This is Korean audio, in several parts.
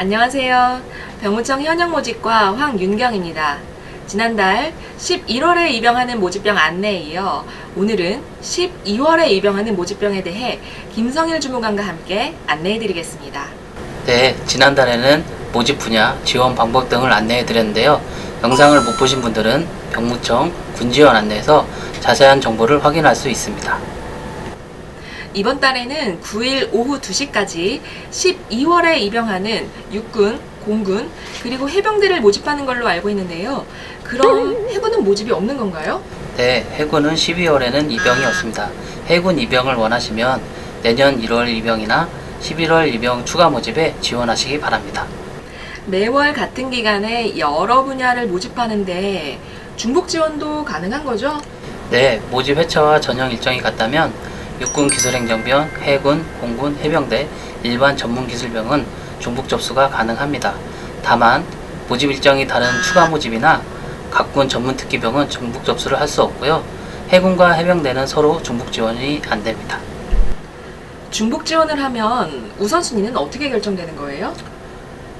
안녕하세요. 병무청 현역 모집과 황윤경입니다. 지난달 11월에 입영하는 모집병 안내에 이어 오늘은 12월에 입영하는 모집병에 대해 김성일 주무관과 함께 안내해 드리겠습니다. 네, 지난달에는 모집 분야, 지원 방법 등을 안내해 드렸는데요. 영상을 못 보신 분들은 병무청 군지원 안내에서 자세한 정보를 확인할 수 있습니다. 이번 달에는 9일 오후 2시까지 12월에 입영하는 육군, 공군, 그리고 해병대를 모집하는 걸로 알고 있는데요. 그럼 해군은 모집이 없는 건가요? 네, 해군은 12월에는 입영이 없습니다. 해군 입영을 원하시면 내년 1월 입영이나 11월 입영 추가 모집에 지원하시기 바랍니다. 매월 같은 기간에 여러 분야를 모집하는데 중복 지원도 가능한 거죠? 네, 모집 회차와 전형 일정이 같다면 육군 기술행정병, 해군, 공군, 해병대, 일반 전문기술병은 중복 접수가 가능합니다. 다만 모집 일정이 다른 추가 모집이나 각군 전문특기병은 중복 접수를 할 수 없고요. 해군과 해병대는 서로 중복 지원이 안 됩니다. 중복 지원을 하면 우선순위는 어떻게 결정되는 거예요?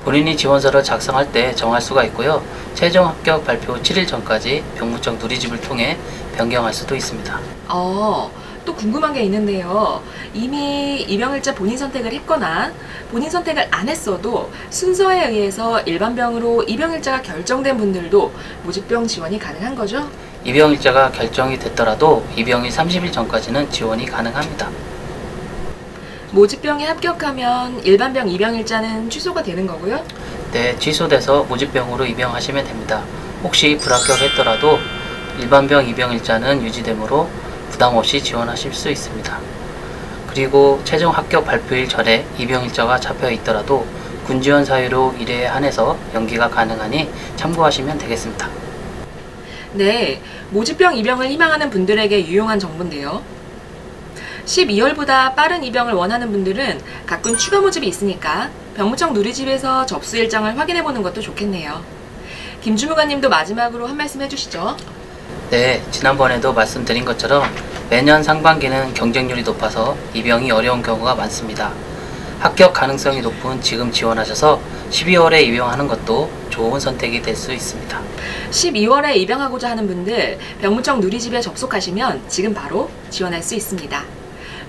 본인이 지원서를 작성할 때 정할 수가 있고요. 최종 합격 발표 7일 전까지 병무청 누리집을 통해 변경할 수도 있습니다. 어, 또 궁금한 게 있는데요. 이미 입영일자 본인 선택을 했거나 본인 선택을 안 했어도 순서에 의해서 일반병으로 입영일자가 결정된 분들도 모집병 지원이 가능한 거죠? 입영 일자가 결정이 됐더라도 입영일 30일 전까지는 지원이 가능합니다. 모집병에 합격하면 일반병 입영일자는 취소가 되는 거고요? 네, 취소돼서 모집병으로 입영하시면 됩니다. 혹시 불합격했더라도 일반병 입영 일자는 유지되므로 부담 없이 지원하실 수 있습니다. 그리고 최종 합격 발표일 전에 입영 일자가 잡혀 있더라도 군지원 사유로 일에 한해서 연기가 가능하니 참고하시면 되겠습니다. 네, 모집병 입영을 희망하는 분들에게 유용한 정보인데요. 12월보다 빠른 입영을 원하는 분들은 가끔 추가 모집이 있으니까 병무청 누리집에서 접수 일정을 확인해 보는 것도 좋겠네요. 김주무관님도 마지막으로 한 말씀 해주시죠. 네, 지난번에도 말씀드린 것처럼 매년 상반기는 경쟁률이 높아서 입영이 어려운 경우가 많습니다. 합격 가능성이 높은 지금 지원하셔서 12월에 입영하는 것도 좋은 선택이 될 수 있습니다. 12월에 입영하고자 하는 분들 병무청 누리집에 접속하시면 지금 바로 지원할 수 있습니다.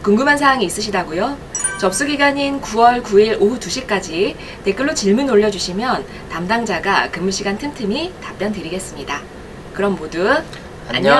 궁금한 사항이 있으시다고요? 접수 기간인 9월 9일 오후 2시까지 댓글로 질문 올려주시면 담당자가 근무 시간 틈틈이 답변 드리겠습니다. 그럼 모두 안녕.